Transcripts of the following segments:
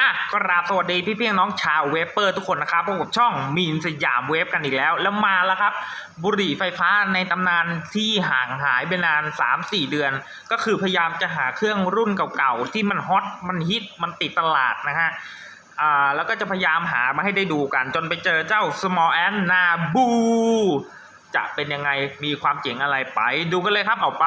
อะกราบสวัสดีพี่เพียงน้องชาวเวฟเปอร์ทุกคนนะครับพบกับช่องมีนสยามเวฟกันอีกแล้ว แล้วมาแล้วครับ บุหรี่ไฟฟ้าในตำนานที่ห่างหายไปนาน 3-4 เดือน ก็คือพยายามจะหาเครื่องรุ่นเก่าๆ ที่มันฮอตมันฮิตมันติดตลาดนะฮะอ่าแล้วก็จะพยายามหามาให้ได้ดูกัน จนไปเจอเจ้า small ant นาบูจะเป็นยังไงมีความเจ๋งอะไรไปดูกันเลยครับเอาไป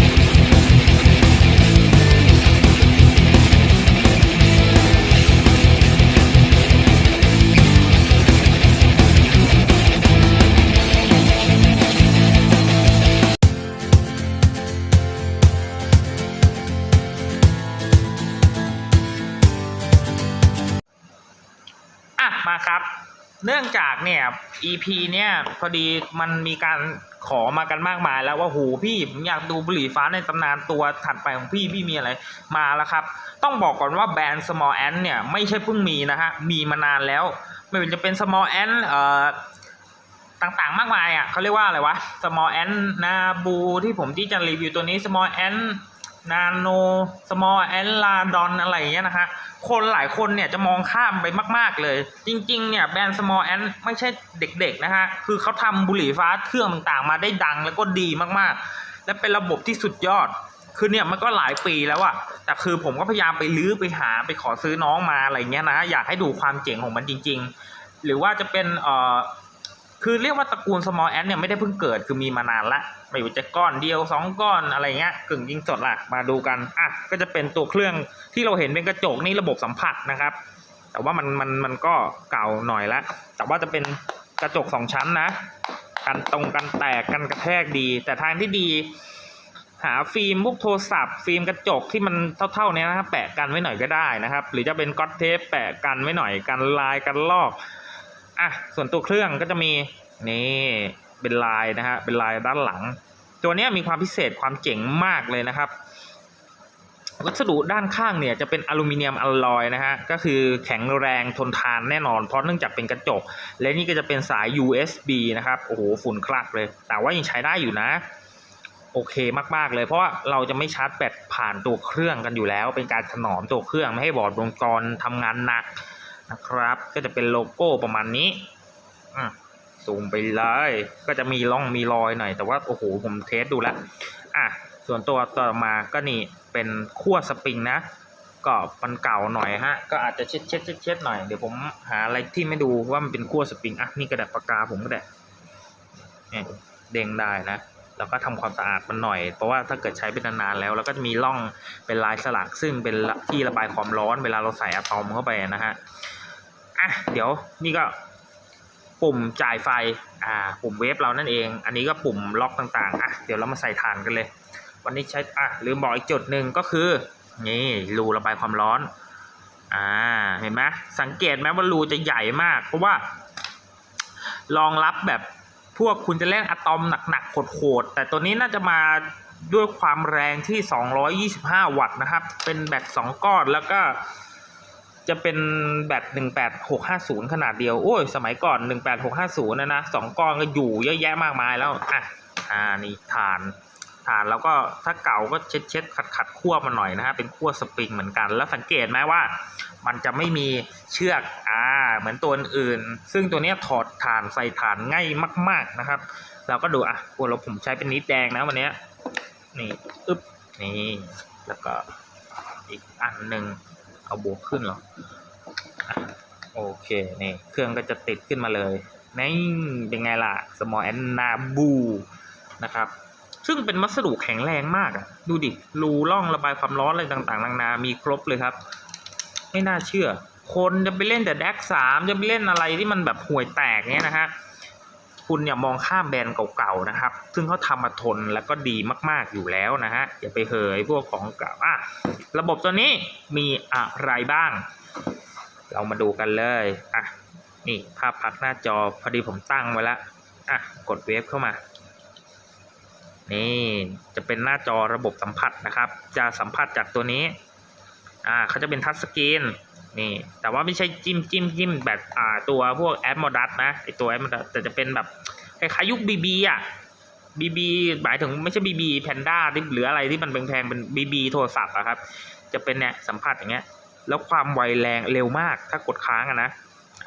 เนี่ย EP เนี่ยพอดีมันมีการขอมากันมากมายแล้วว่าโหพี่ผมอยากดูบุหรี่ฟ้าในตำนานตัวถัดไปของพี่พี่มีอะไรมาแล้วครับ ต้องบอกก่อนว่าแบรนด์ small ant เนี่ยไม่ใช่เพิ่งมีนะฮะมีมานานแล้ว ไม่ว่าจะเป็น small ant เอ่อต่างๆ มากมายอะเขาเรียกว่าอะไรวะ small ant นาบูที่ผมที่จะรีวิวตัวนี้ small ant นาโน small ant ลาดอนอะไรอย่างเงี้ยนะฮะคนหลายคนเนี่ยจะมองข้ามไปมาก ๆ เลย จริง ๆ เนี่ยแบรนด์ small ant ไม่ใช่เด็ก ๆ นะฮะ คือเขาทำบุหรี่ฟ้าเครื่องต่างๆ มาได้ดังแล้วก็ดีมากๆ และเป็นระบบที่สุดยอด คือเนี่ยมันก็หลายปีแล้วอะแต่คือผมก็พยายามไปลื้อไปหาไปขอซื้อน้องมาอะไรเงี้ยนะ อยากให้ดูความเจ๋งของมันจริง ๆ หรือว่าจะเป็นเอ่อคือเรียกว่าตระกูล small ant เนี่ยไม่ได้เพิ่งเกิดคือมีมานานละ ไม่ว่าจะก้อนเดียวสองก้อนอะไรเงี้ยกึ่งยิงสดล่ะมาดูกันอะก็จะเป็นตัวเครื่องที่เราเห็นเป็นกระจกนี่ระบบสัมผัสนะครับ แต่ว่ามันมันมันก็เก่าหน่อยละแต่ว่าจะเป็นกระจกสองชั้นนะกันตรงกันแตกกันกระแทกดี แต่ทางที่ดี หาฟิล์มพวกโทรศัพท์ ฟิล์มกระจกที่มันเท่าๆเนี้ยนะครับแปะกันไว้หน่อยก็ได้นะครับ หรือจะเป็นก๊อตเทปแปะกันไว้หน่อยกันลายกันลอกอะส่วนตัวเครื่องก็จะมีนี่ เป็นลายนะฮะเป็นลายด้านหลัง ตัวนี้มีความพิเศษความเจ๋งมากเลยนะครับ วัสดุด้านข้างเนี่ยจะเป็นอลูมิเนียมอลลอยนะฮะก็คือแข็งแรงทนทานแน่นอน เพราะเนื่องจากเป็นกระจก และนี่ก็จะเป็นสาย USB นะครับโอ้โหฝุ่นคลักเลย แต่ว่ายังใช้ได้อยู่นะโอเคมาก ๆ เลยเพราะว่าเราจะไม่ชาร์จแบตผ่านตัวเครื่องกันอยู่แล้ว เป็นการถนอมตัวเครื่องไม่ให้บอร์ดวงจรทำงานหนักนะครับ ก็จะเป็นโลโก้ประมาณนี้อะ ซูมไปเลยก็จะมีร่องมีรอยหน่อย แต่ว่าโอ้โหผมเทสดูแล้วอะส่วนตัวต่อมาก็นี่เป็นขั้วสปริงนะ ก็มันเก่าหน่อยฮะ ก็อาจจะเช็ดเช็ดเช็ดเช็ดหน่อยเดี๋ยวผมหาอะไรที่ไม่ดูว่ามันเป็นขั้วสปริงอะนี่กระดาษปากกาผมก็ได้เนี่ยเด้งได้นะแล้วก็ทำความสะอาดมันหน่อย เพราะว่าถ้าเกิดใช้เป็นนานๆแล้วแล้วก็จะมีร่องเป็นลายสลักซึ่งเป็นที่ระบายความร้อนเวลาเราใส่อะตอมเข้าไปนะฮะอะเดี๋ยวนี่ก็ ปุ่มจ่ายไฟอ่าปุ่มเวฟเรานั่นเอง อันนี้ก็ปุ่มล็อกต่างๆอะเดี๋ยวเรามาใส่ถ่านกันเลย วันนี้ใช้อะลืมบอกอีกจุดหนึ่งก็คือ นี่รูระบายความร้อนอ่าเห็นไหมสังเกตไหมว่ารูจะใหญ่มาก เพราะว่ารองรับแบบพวกคุณจะเล่นอะตอมหนักๆโหดๆแต่ตัวนี้น่าจะมาด้วยความแรงที่ 225 วัตต์นะครับ เป็นแบต2ก้อนแล้วก็ จะเป็นแบต18650 ขนาดเดียว โอ้ย สมัยก่อน 18650 นะนะสองก้อนก็อยู่เยอะแยะมากมายแล้ว อะ อ่า นี่ฐาน ฐานแล้วก็ถ้าเก่าก็เช็ดเช็ดขัดขัดขั้วมาหน่อยนะฮะ เป็นขั้วสปริงเหมือนกัน แล้วสังเกตไหมว่า มันจะไม่มีเชือก อ่า เหมือนตัวอื่น ซึ่งตัวนี้ถอดฐานใส่ฐานง่ายมาก ๆนะครับ เราก็ดู อะพวเราผมใช้เป็นนิดแดงนะวันนี้ นี่ อึ๊บ นี่ แล้วก็อีกอันหนึ่ง เอาบวกขึ้นหรอโอเคนี่เครื่องก็จะติดขึ้นมาเลยนี่เป็นไงล่ะ small and nabu นะครับ ซึ่งเป็นวัสดุแข็งแรงมากอะดูดิ รูร่องระบายความร้อนอะไรต่างๆนานา มีครบเลยครับ ไม่น่าเชื่อ คนจะไปเล่นแต่แดกสามจะไปเล่นอะไรที่มันแบบห่วยแตกเนี้ยนะฮะ คุณอย่ามองข้ามแบรนด์เก่าๆนะครับ ซึ่งเขาทำมาทนแล้วก็ดีมากๆอยู่แล้วนะฮะ อย่าไปเหยพวกของเก่าอะระบบตัวนี้มีอะไรบ้าง เรามาดูกันเลยอะนี่ภาพพักหน้าจอพอดีผมตั้งไว้แล้วอะกดเวฟเข้ามา นี่จะเป็นหน้าจอระบบสัมผัสนะครับ จะสัมผัสจากตัวนี้อ่าเขาจะเป็นทัชสกรีน นี่แต่ว่าไม่ใช่จิ้มจิ้มจิ้มแบบอ่าตัวพวกแอดโมดัสนะไอตัวแอดโมดัสแต่จะเป็นแบบคล้ายๆยุคบีบีอะบีบีหมายถึงไม่ใช่บีบีแพนด้าที่หรืออะไรที่มันแพงๆเป็นบีบีโทรศัพท์อะครับ จะเป็นเนี่ยสัมผัสอย่างเงี้ย แล้วความไวแรงเร็วมากถ้ากดค้างอะนะ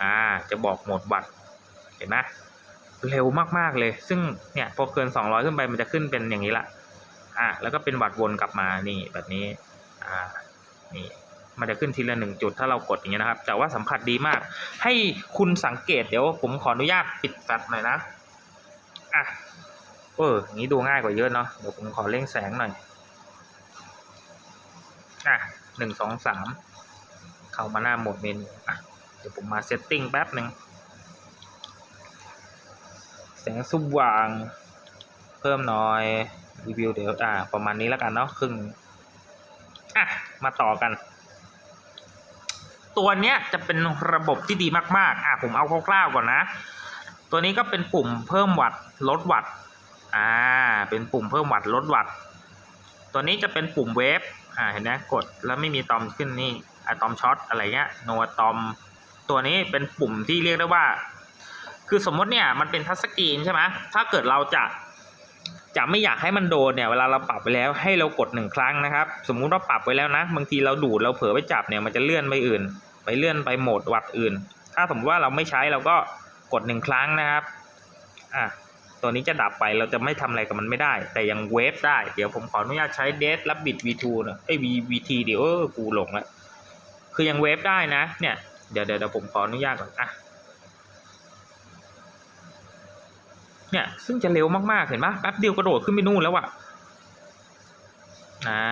อ่า จะบอกโหมดวัดเห็นไหมเร็วมากๆเลย ซึ่งเนี่ยพอเกิน 200 ขึ้นไปมันจะขึ้นเป็นอย่างนี้ละอ่าแล้วก็เป็นวัดวนกลับมานี่แบบนี้ อ่า นี่ มันจะขึ้นทีละหนึ่งจุดถ้าเรากดอย่างเงี้ยนะครับ แต่ว่าสัมผัสดีมาก ให้คุณสังเกตเดี๋ยวผมขออนุญาตปิดแฟลชหน่อยนะอะเอออย่างนี้ดูง่ายกว่าเยอะเนาะเดี๋ยวผมขอเร่งแสงหน่อยอะหนึ่งสองสามเข้ามาหน้าโหมดเมนูอะเดี๋ยวผมมาเซตติ้งแป๊บหนึ่งแสงสว่าง เพิ่มหน่อยรีวิวเดี๋ยวอ่าประมาณนี้แล้วกันเนาะครึ่งอะมาต่อกัน ตัวเนี้ยจะเป็นระบบที่ดีมากๆ อะผมเอาคร่าวๆก่อนนะ ตัวนี้ก็เป็นปุ่มเพิ่มวัตลดวัตอ่า เป็นปุ่มเพิ่มวัตลดวัตตัวนี้จะเป็นปุ่มเวฟ อ่า เห็นไหมกดแล้วไม่มีตอมขึ้นนี่อะตอมช็อตอะไรเงี้ย โนอะตอม ตัวนี้เป็นปุ่มที่เรียกได้ว่า คือสมมติเนี่ยมันเป็นทัชสกรีนใช่ไหมถ้าเกิดเราจะ จะไม่อยากให้มันโดนเนี่ยเวลาเราปรับไปแล้วให้เรากดหนึ่งครั้งนะครับ สมมุติว่าปรับไปแล้วนะ บางทีเราดูดเราเผลอไปจับเนี่ยมันจะเลื่อนไปอื่น ไปเลื่อนไปโหมดวัดอื่น ถ้าสมมติว่าเราไม่ใช้เราก็กดหนึ่งครั้งนะครับอะตัวนี้จะดับไปเราจะไม่ทำอะไรกับมันไม่ได้ แต่ยังเวฟได้เดี๋ยวผมขออนุญาตใช้เดทรับบิด V2 นะเอ้ V VT เดี๋ยวเออกูหลงแล้วคือยังเวฟได้นะเนี่ยเดี๋ยวเดี๋ยวเดี๋ยวผมขออนุญาตก่อนอะ เนี่ยซึ่งจะเร็วมากๆเห็นปะแป๊บเดียวกระโดดขึ้นไปนู่นแล้วอะอ่า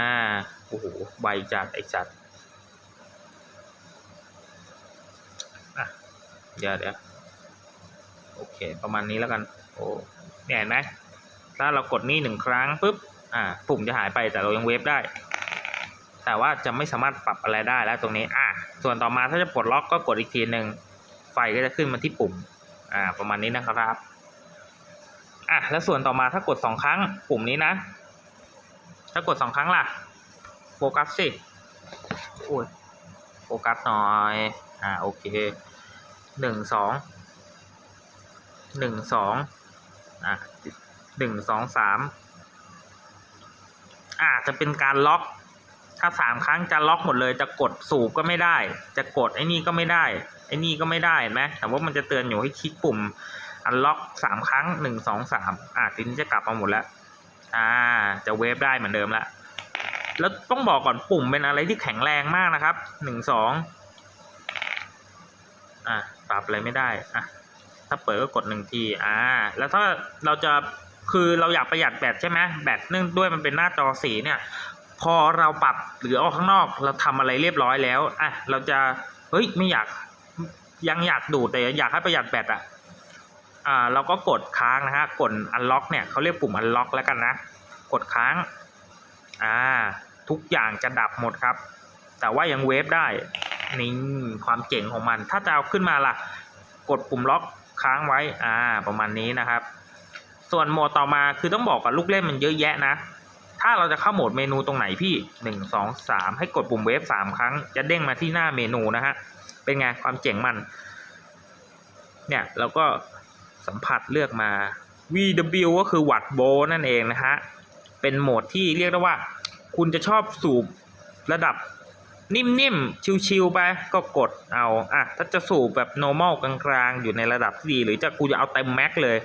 โอ้โหไวจัดไอ้จัดอะเดี๋ยวเดี๋ยวโอเค ประมาณนี้แล้วกัน โอ้เนี่ยเห็นไหมถ้าเรากดนี่หนึ่งครั้งปุ๊บอ่าปุ่มจะหายไปแต่เรายังเวฟได้ แต่ว่าจะไม่สามารถปรับอะไรได้แล้วตรงนี้อะส่วนต่อมาถ้าจะปลดล็อกก็กดอีกทีหนึ่งไฟก็จะขึ้นมาที่ปุ่มอ่าประมาณนี้นะครับ อะแล้วส่วนต่อมาถ้ากดสองครั้งปุ่มนี้นะ ถ้ากดสองครั้งล่ะโฟกัสสิโอ้ยโฟกัสหน่อยอ่าโอเคหนึ่งสองหนึ่งสองอะหนึ่งสองสามอ่าจะเป็นการล็อกถ้าสามครั้งจะล็อกหมดเลยจะกดสูบก็ไม่ได้ จะกดไอ้นี่ก็ไม่ได้ไอ้นี่ก็ไม่ได้เห็นไหมแต่ว่ามันจะเตือนอยู่ให้คลิกปุ่ม อันล็อกสามครั้งหนึ่งสองสามอะทีนี้จะกลับมาหมดแล้ว อ่า จะเวฟได้เหมือนเดิมแล้วแล้วต้องบอกก่อนปุ่มเป็นอะไรที่แข็งแรงมากนะครับหนึ่งสองอะปรับอะไรไม่ได้อะถ้าเปิดก็กดหนึ่งทีอ่า แล้วถ้าเราจะคือเราอยากประหยัดแบตใช่ไหมแบตเนื่องด้วยมันเป็นหน้าจอสีเนี่ย พอเราปรับหรือออกข้างนอก เราทำอะไรเรียบร้อยแล้วอะเราจะเฮ้ยไม่อยากยังอยากดูดแต่อยากให้ประหยัดแบตอะ อ่าเราก็กดค้างนะฮะกด unlock เนี่ยเขาเรียกปุ่ม unlock แล้วกันนะ กดค้างอ่าทุกอย่างจะดับหมดครับ แต่ว่ายังเวฟได้นี่ความเจ๋งของมัน ถ้าจะเอาขึ้นมาล่ะ กดปุ่มล็อกค้างไว้อ่าประมาณนี้นะครับ ส่วนโหมดต่อมาคือต้องบอกกับลูกเล่นมันเยอะแยะนะ ถ้าเราจะเข้าโหมดเมนูตรงไหนพี่หนึ่งสองสามให้กดปุ่มเวฟสามครั้ง จะเด้งมาที่หน้าเมนูนะฮะเป็นไงความเจ๋งมัน เนี่ยเราก็ สัมผัสเลือกมา VW ก็คือวัตต์โวลต์นั่นเองนะฮะ เป็นโหมดที่เรียกได้ว่า คุณจะชอบสูบระดับนิ่มๆ ชิวๆไปก็กดเอาอะถ้าจะสูบแบบ normal กลางๆ อยู่ในระดับที่ดี หรือจะกูจะเอาเต็มแม็กเลย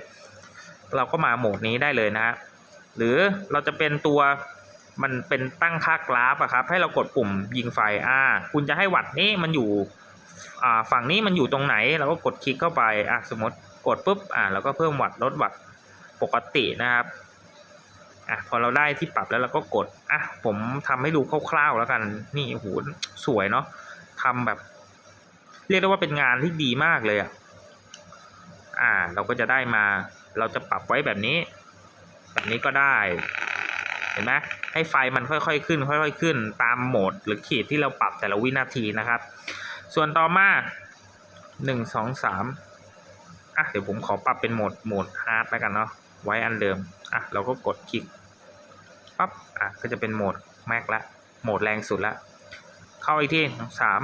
เราก็มาโหมดนี้ได้เลยนะฮะ หรือเราจะเป็นตัวมันเป็นตั้งค่ากราฟอะครับ ให้เรากดปุ่มยิงไฟอ่าคุณจะให้วัตต์นี้มันอยู่อ่าฝั่งนี้มันอยู่ตรงไหน เราก็กดคลิกเข้าไปอะสมมติ กดปุ๊บอ่าเราก็เพิ่มวัตต์ลดวัตต์ปกตินะครับอะพอเราได้ที่ปรับแล้วเราก็กดอะผมทำให้ดูคร่าวๆแล้วกันนี่โอ้โหสวยเนาะทำแบบ เรียกได้ว่าเป็นงานที่ดีมากเลยอะอ่า เราก็จะได้มา เราจะปรับไว้แบบนี้ แบบนี้ก็ได้ เห็นไหมให้ไฟมันค่อยๆขึ้น ค่อยๆขึ้น ตามโหมดหรือขีดที่เราปรับแต่ละวินาทีนะครับ ส่วนต่อมาหนึ่งสองสาม อะเดี๋ยวผมขอปรับเป็นโหมดโหมดฮาร์ดแล้วกันเนาะไว้อันเดิมอะเราก็กดคลิกปั๊บอะก็จะเป็นโหมดแม็กละโหมดแรงสุดละเข้าอีกที่สาม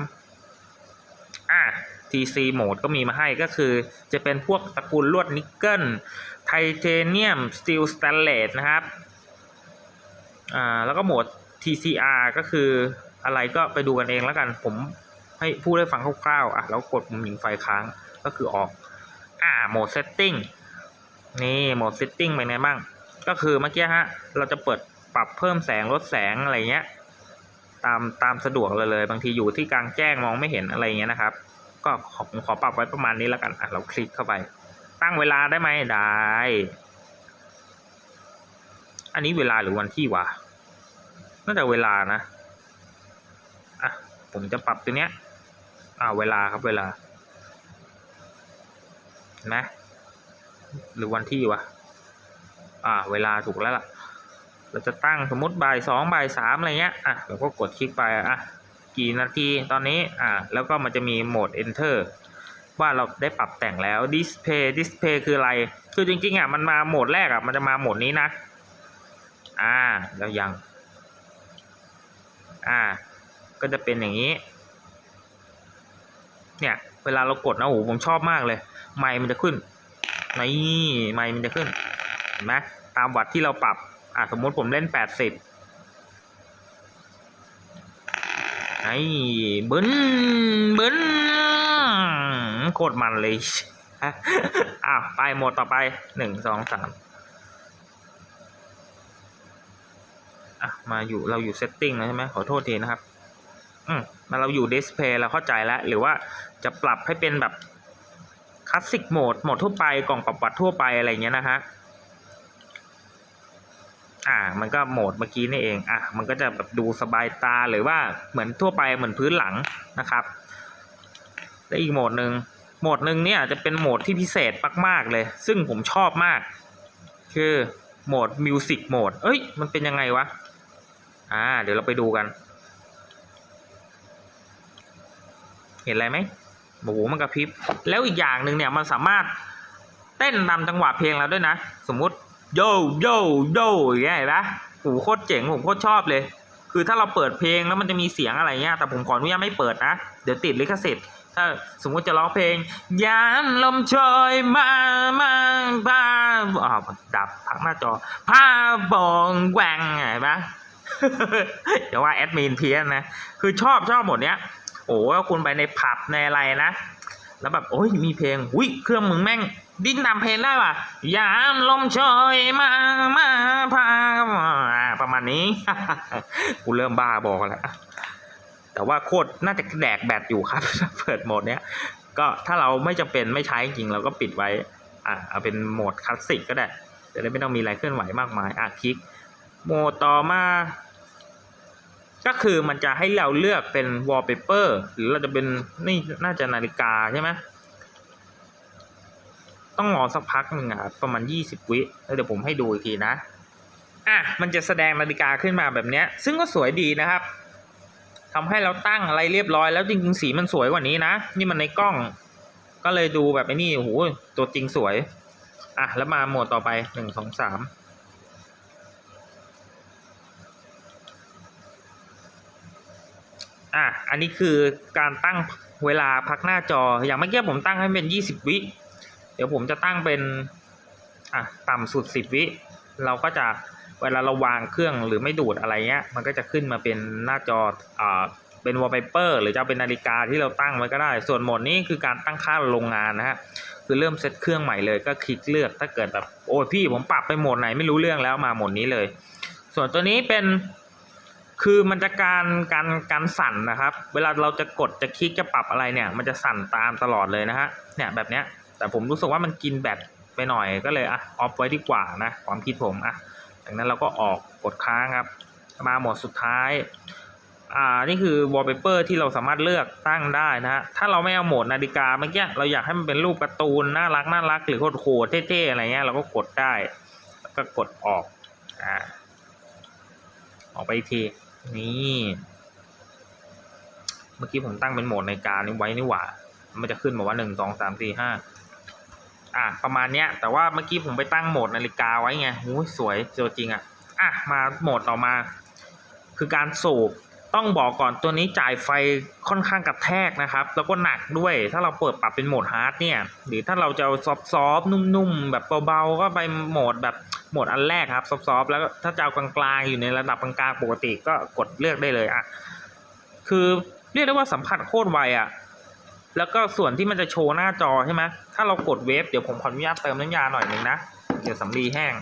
อะ TC โหมดก็มีมาให้ก็คือจะเป็นพวกตระกูลลวดนิกเกิลไทเทเนียมสตีลสแตนเลสนะครับอ่าแล้วก็โหมด TCR ก็คืออะไรก็ไปดูกันเองแล้วกัน ผมให้พูดให้ฟังคร่าวๆอะแล้วกดปุ่มหญิงไฟค้างก็คือออก อ่าโหมด setting นี่โหมด setting เป็นไงบ้าง ก็คือเมื่อกี้ฮะ เราจะเปิดปรับเพิ่มแสงลดแสงอะไรเงี้ย ตามตามสะดวกเลยเลย บางทีอยู่ที่กลางแจ้งมองไม่เห็นอะไรเงี้ยนะครับ ก็ขอขอปรับไว้ประมาณนี้แล้วกันอะเราคลิกเข้าไป ตั้งเวลาได้ไหมได้ อันนี้เวลาหรือวันที่วะน่าจะเวลานะ อะ ผมจะปรับตัวเนี้ย อ่าเวลาครับเวลา นไหมหรือวันที่วะอ่า เวลาถูกแล้วล่ะ เราจะตั้งสมมติบ่ายสองบ่ายสามอะไรเงี้ย อะเราก็กดคลิกไป อะ กี่นาทีตอนนี้ อ่า แล้วก็มันจะมีโหมด enter ว่าเราได้ปรับแต่งแล้ว display display คืออะไร คือจริงๆอะมันมาโหมดแรกอะมันจะมาโหมดนี้นะ อ่า แล้วยัง อ่า ก็จะเป็นอย่างนี้ เนี่ย เวลาเรากดนะโอ้โหผมชอบมากเลยไมค์มันจะขึ้นนี่ไมค์มันจะขึ้นเห็นไหมตามวัตที่เราปรับอะสมมติผมเล่นแปดสิบไอ้บึ้นบึ้นโคตรมันเลยอ้าวไปหมดต่อไปหนึ่งสองสามอะมาอยู่เราอยู่เซตติ้งแล้วใช่ไหมขอโทษทีนะครับ อืมมาเราอยู่ดิสเพย์เราเข้าใจแล้ว หรือว่าจะปรับให้เป็นแบบคลาสสิกโหมดโหมดทั่วไปกล่องปรับวัดทั่วไปอะไรเงี้ยนะฮะอ่า มันก็โหมดเมื่อกี้นี่เอง อะ มันก็จะแบบดูสบายตาหรือว่าเหมือนทั่วไปเหมือนพื้นหลังนะครับและอีกโหมดหนึ่งโหมดหนึ่งเนี่ยจะเป็นโหมดที่พิเศษมากๆเลย ซึ่งผมชอบมาก คือโหมดมิวสิกโหมดเอ้ย มันเป็นยังไงวะ อ่า เดี๋ยวเราไปดูกัน เห็นอะไรไหมโอ้โหมันกระพริบ แล้วอีกอย่างหนึ่งเนี่ยมันสามารถเต้นตามจังหวะเพลงเราด้วยนะ สมมุติโยโยโยอย่างเงี้ยเห็นปะโอ้โหโคตรเจ๋งผมโคตรชอบเลย คือถ้าเราเปิดเพลงแล้วมันจะมีเสียงอะไรเงี้ยแต่ผมขออนุญาตไม่เปิดนะ เดี๋ยวติดลิขสิทธิ์ถ้าสมมุติจะร้องเพลงยามลมโชยมามาพาอ๋อดับพักหน้าจอพาบองแกว่งเห็นปะเดี๋ยวว่าแอดมินเพี้ยนนะ คือชอบชอบหมดเนี้ย โอ้ว่าคุณไปในผับในอะไรนะ แล้วแบบโอ้ยมีเพลงอุ้ยเครื่องมึงแม่งดิ้นนำเพลงได้ว่ะยามลมโชยมามาพาอ่าประมาณนี้กูเริ่มบ้าบอกแล้วแต่ว่าโคตรน่าจะแดกแบตอยู่ครับเปิดโหมดเนี้ยก็ถ้าเราไม่จำเป็นไม่ใช้จริงเราก็ปิดไว้อะเอาเป็นโหมดคลาสสิกก็ได้จะได้ไม่ต้องมีอะไรเคลื่อนไหวมากมายอะคลิกโหมดต่อมา ก็คือมันจะให้เราเลือกเป็น wallpaper หรือเราจะเป็นนี่น่าจะนาฬิกาใช่ไหมต้องรอสักพักหนึ่งอะครับประมาณ 20 วิแล้วเดี๋ยวผมให้ดูอีกทีนะ อะ มันจะแสดงนาฬิกาขึ้นมาแบบเนี้ยซึ่งก็สวยดีนะครับทำให้เราตั้งอะไรเรียบร้อยแล้วจริงๆสีมันสวยกว่านี้นะ นี่มันในกล้อง ก็เลยดูแบบไอ้นี่โอ้โหตัวจริงสวย อะ แล้วมาโหมดต่อไปหนึ่งสองสาม อะอันนี้คือการตั้งเวลาพักหน้าจออย่างเมื่อกี้ผมตั้งให้เป็น 20 วิ เดี๋ยวผมจะตั้งเป็นอะต่ำสุด 10 วิ เราก็จะเวลาเราวางเครื่องหรือไม่ดูดอะไรเงี้ย มันก็จะขึ้นมาเป็นหน้าจออ่าเป็นวอลเปเปอร์หรือจะเป็นนาฬิกาที่เราตั้งไว้ก็ได้ ส่วนโหมดนี้คือการตั้งค่าโรงงานนะฮะคือเริ่มเซตเครื่องใหม่เลยก็คลิกเลือกถ้าเกิดแบบโอ้ยพี่ผมปรับไปโหมดไหนไม่รู้เรื่องแล้วมาโหมดนี้เลย ส่วนตัวนี้เป็น คือมันจะการการการสั่นนะครับ เวลาเราจะกดจะคลิกจะปรับอะไรเนี่ย มันจะสั่นตามตลอดเลยนะฮะเนี่ยแบบเนี้ยแต่ผมรู้สึกว่ามันกินแบตไปหน่อยก็เลยอะออฟไว้ดีกว่านะความคิดผมอะดังนั้นเราก็ออกกดค้างครับ มาโหมดสุดท้ายอ่านี่คือ wallpaper ที่เราสามารถเลือกตั้งได้นะฮะถ้าเราไม่เอาโหมดนาฬิกาเมื่อกี้เราอยากให้มันเป็นรูปการ์ตูนน่ารักน่ารักหรือโคตรๆเท่ๆอะไรเงี้ยเราก็กดได้แล้วก็กดออกอ่าออกไปอีกที นี่ เมื่อกี้ผมตั้งเป็นโหมดนาฬิกานี่ไว้นี่หว่า มันจะขึ้นมาว่าหนึ่งสองสามสี่ห้าอะประมาณเนี้ย แต่ว่าเมื่อกี้ผมไปตั้งโหมดนาฬิกาไว้ไงโอ้ยสวยตัวจริงอะ อะ มาโหมดต่อมา คือการสูบต้องบอกก่อนตัวนี้จ่ายไฟค่อนข้างกระแทกนะครับ แล้วก็หนักด้วย ถ้าเราเปิดปรับเป็นโหมดฮาร์ดเนี่ย หรือถ้าเราจะซอฟๆนุ่มๆ แบบเบาๆ ก็ไปโหมดแบบ หมดอันแรกครับซอฟๆแล้วถ้าจะเอากลางๆอยู่ในระดับกลางๆปกติก็กดเลือกได้เลยอะคือเรียกได้ว่าสัมผัสโคตรไวอะแล้วก็ส่วนที่มันจะโชว์หน้าจอใช่ไหมถ้าเรากดเวฟเดี๋ยวผมขออนุญาตเติมน้ำยาหน่อยหนึ่งนะ เดี๋ยวสำลีแห้ง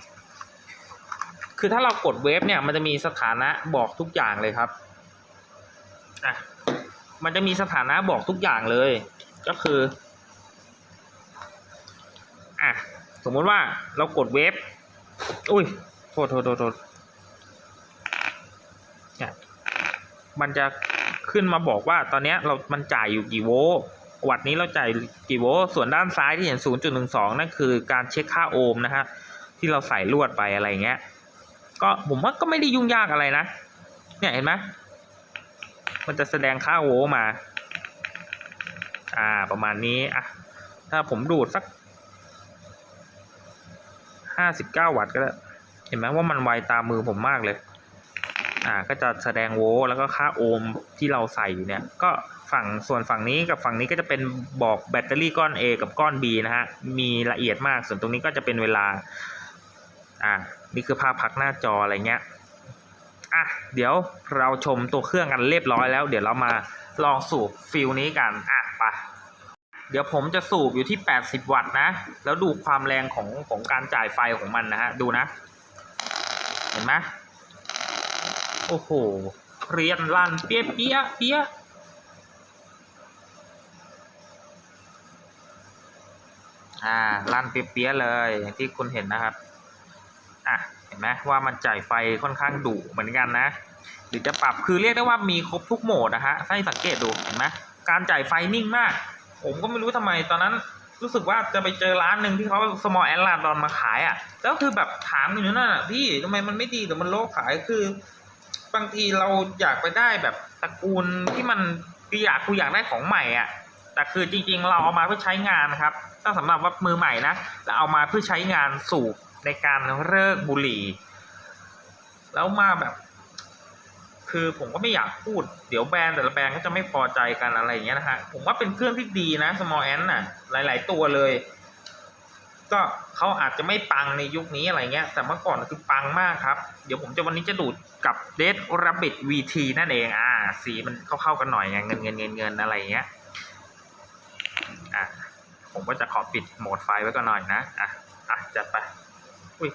คือถ้าเรากดเวฟเนี่ยมันจะมีสถานะบอกทุกอย่างเลยครับอะมันจะมีสถานะบอกทุกอย่างเลย ก็คืออะสมมติว่าเรากดเวฟ อุ้ยโทษโทษโทษโทษนี่มันจะขึ้นมาบอกว่าตอนนี้เรามันจ่ายอยู่กี่โวลต์วัตต์นี้เราจ่ายกี่โวลต์ส่วนด้านซ้ายที่เห็น 0.12 นั่นคือการเช็คค่าโอห์มนะฮะที่เราใส่ลวดไปอะไรเงี้ย ก็ผมว่าก็ไม่ได้ยุ่งยากอะไรนะ เนี่ยเห็นไหมมันจะแสดงค่าโวลต์มา อ่าประมาณนี้อะถ้าผมดูดสัก ห้าสิบเก้าวัตต์ก็ได้เห็นไหมว่ามันไวตามมือผมมากเลย อ่าก็จะแสดงโวลต์แล้วก็ค่าโอห์มที่เราใส่อยู่เนี่ย ก็ฝั่งส่วนฝั่งนี้กับฝั่งนี้ก็จะเป็นบอกแบตเตอรี่ก้อน A กับก้อน B นะฮะ มีละเอียดมาก ส่วนตรงนี้ก็จะเป็นเวลา อ่า นี่คือภาพพักหน้าจออะไรเงี้ย อะ เดี๋ยวเราชมตัวเครื่องกันเรียบร้อยแล้ว เดี๋ยวเรามาลองสูบฟิลนี้กัน อะ เดี๋ยวผมจะสูบอยู่ที่ 80 วัตต์นะ แล้วดูความแรงของของการจ่ายไฟของมันนะฮะ ดูนะ เห็นไหมโอ้โห เรียนลั่นเปี้ยเปี้ยเปี้ยอ่า ลั่นเปี้ยเปียเลย อย่างที่คุณเห็นนะครับ อะ เห็นไหมว่ามันจ่ายไฟค่อนข้างดุเหมือนกันนะหรือจะปรับคือเรียกได้ว่ามีครบทุกโหมดนะฮะ ให้สังเกตดู เห็นไหมการจ่ายไฟนิ่งมาก ผมก็ไม่รู้ทำไมตอนนั้นรู้สึกว่าจะไปเจอร้านหนึ่งที่เขา small a d ลาดอนมาขายอะ่ะแล้วคือแบบถามอยู่นั่นน่ะพี่ทำไมมันไม่ดีหรือมันโลกขายคือบางทีเราอยากไปได้แบบตระกูลที่มันคือยากกูอยากได้ของใหม่อะแต่คือจริงๆเราเอามาเพื่อใช้งานนะครับถ้าสำหรับว่ามือใหม่นะเราเอามาเพื่อใช้งานสูบในการเลิกบุหรี่ แล้วมาแบบ คือผมก็ไม่อยากพูด เดี๋ยวแบรนด์แต่ละแบรนด์ก็จะไม่พอใจกันอะไรอย่างเงี้ยนะฮะ ผมว่าเป็นเครื่องที่ดีนะ small ant น่ะ หลาย ๆ ตัวเลย ก็เขาอาจจะไม่ปังในยุคนี้อะไรเงี้ย แต่เมื่อก่อนคือปังมากครับ เดี๋ยวผมจะวันนี้จะดูดกับ Red Rabbit VT นั่นเอง อ่า สีมันเข้าๆกันหน่อยไงเงินเงินเงินเงินอะไรเงี้ย อะ ผมก็จะขอปิดโหมดไฟไว้ก่อนหน่อยนะ อะ อะ จัดไป อุ้ย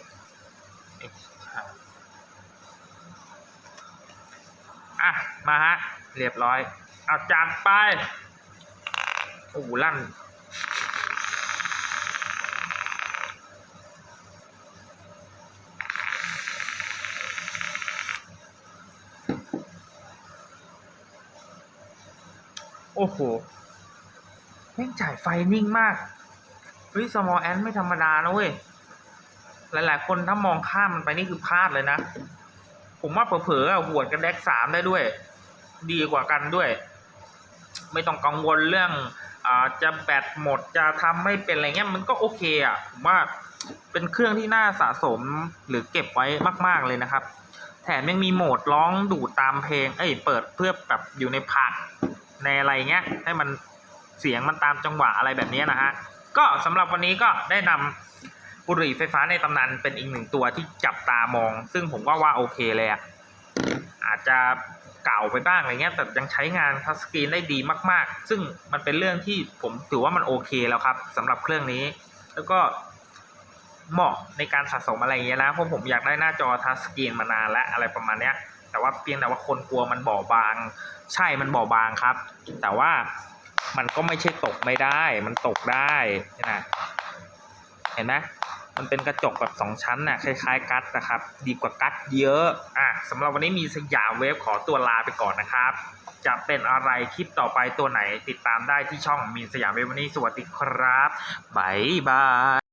มาฮะ เรียบร้อย เอาจัดไป โอ้โหลั่น โอ้โหแม่งจ่ายไฟนิ่งมากเฮ้ย small ant ไม่ธรรมดานะเว้ย หลายๆ คนถ้ามองข้ามมันไปนี่คือพลาดเลยนะ ผมว่าเผลอๆอะหวกันแดกสามได้ด้วย ดีกว่ากันด้วย ไม่ต้องกังวลเรื่องอจะแบตหมดจะทำไม่เป็นอะไรเงี้ยมันก็โอเคอะผมว่าเป็นเครื่องที่น่าสะสมหรือเก็บไว้มาก ๆเลยนะครับ แถมยังมีโหมดร้องดูดตามเพลง เอ้ยเปิดเพื่อแบบอยู่ในผักในอะไรเงี้ยให้มันเสียงมันตามจังหวะอะไรแบบนี้นะฮะก็สำหรับวันนี้ก็ได้นำบุหรี่ไฟฟ้าในตำนานเป็นอีกหนึ่งตัวที่จับตามอง ซึ่งผมว่าว่าโอเคเลยอะอาจจะ เก่าไปบ้างอะไรเงี้ยแต่ยังใช้งานทัชสกรีนได้ดีมาก ๆ ซึ่งมันเป็นเรื่องที่ผมถือว่ามันโอเคแล้วครับสำหรับเครื่องนี้ แล้วก็เหมาะในการสะสมอะไรอย่างเงี้ยนะเพราะผมอยากได้หน้าจอทัชสกรีนมานานแล้วอะไรประมาณเนี้ย แต่ว่าเพียงแต่ว่าคนกลัวมันบอบบาง ใช่มันบอบบางครับ แต่ว่ามันก็ไม่ใช่ตกไม่ได้ มันตกได้นะเห็นไหม มันเป็นกระจกแบบสองชั้นน่ะคล้ายๆ กัดนะครับ ดีกว่ากัดเยอะอะสำหรับวันนี้มีสยามเวฟขอตัวลาไปก่อนนะครับ จะเป็นอะไรคลิปต่อไปตัวไหนติดตามได้ที่ช่องมีนสยามเวฟวันนี้สวัสดีครับบ๊ายบาย